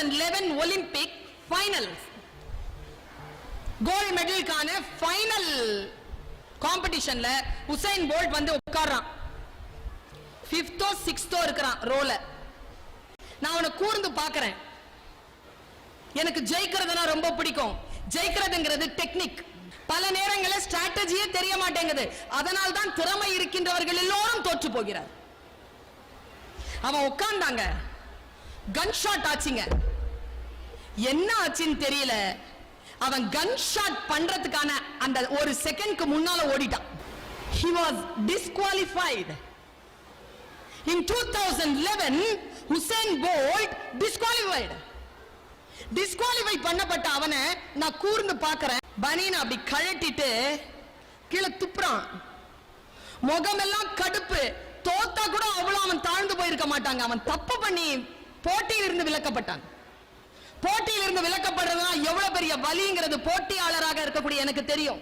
Thousand eleven Olympic final gold மெடலுக்கான final காம்படிஷன்ல Usain Bolt வந்து உட்கார்றான். ஃபிஃப்த்தோ சிக்ஸ்த்தோ இருக்கிறான் ரோல நான் அவனை கூர்ந்து பார்க்கறேன். எனக்கு ஜெயிக்கிறதுனா ரொம்ப பிடிக்கும். ஜெயிக்கிறதுங்கிறது டெக்னிக் பல நேரங்களில் ஸ்ட்ராட்டஜியே தெரிய மாட்டேங்குது. அதனால் தான் திறமை இருக்கின்றவர்கள் எல்லோரும் தோற்று போகிறார். அவன் உட்கார்ந்தாங்க. கன் ஷாட் ஆச்சுங்க. என்ன ஆச்சுன்னு தெரியல. அவன் கன் ஷாட் பண்றதுக்கான அந்த ஒரு செகண்ட்க்கு முன்னால ஓடிட்டான். He was disqualified. In 2011 Usain Bolt disqualified. Disqualify பண்ணப்பட்ட அவனை நான் கூர்ந்து பார்க்கறேன். பனியனை அப்படி கழட்டிட்டு கீழே துப்புறான். முகமெல்லாம் கடுப்பு. தோத்தா கூட அவ்வளவு அவன் தாழ்ந்து போயிருக்க மாட்டாங்க. அவன் தப்பு பண்ணி போட்டியில் இருந்து விலக்கப்பட்டான். போட்டியில் இருந்து விலக்கப்படுறதுனா எவ்வளவு பெரிய வலிங்கிறது போட்டியாளராக இருக்கக்கூடிய எனக்கு தெரியும்.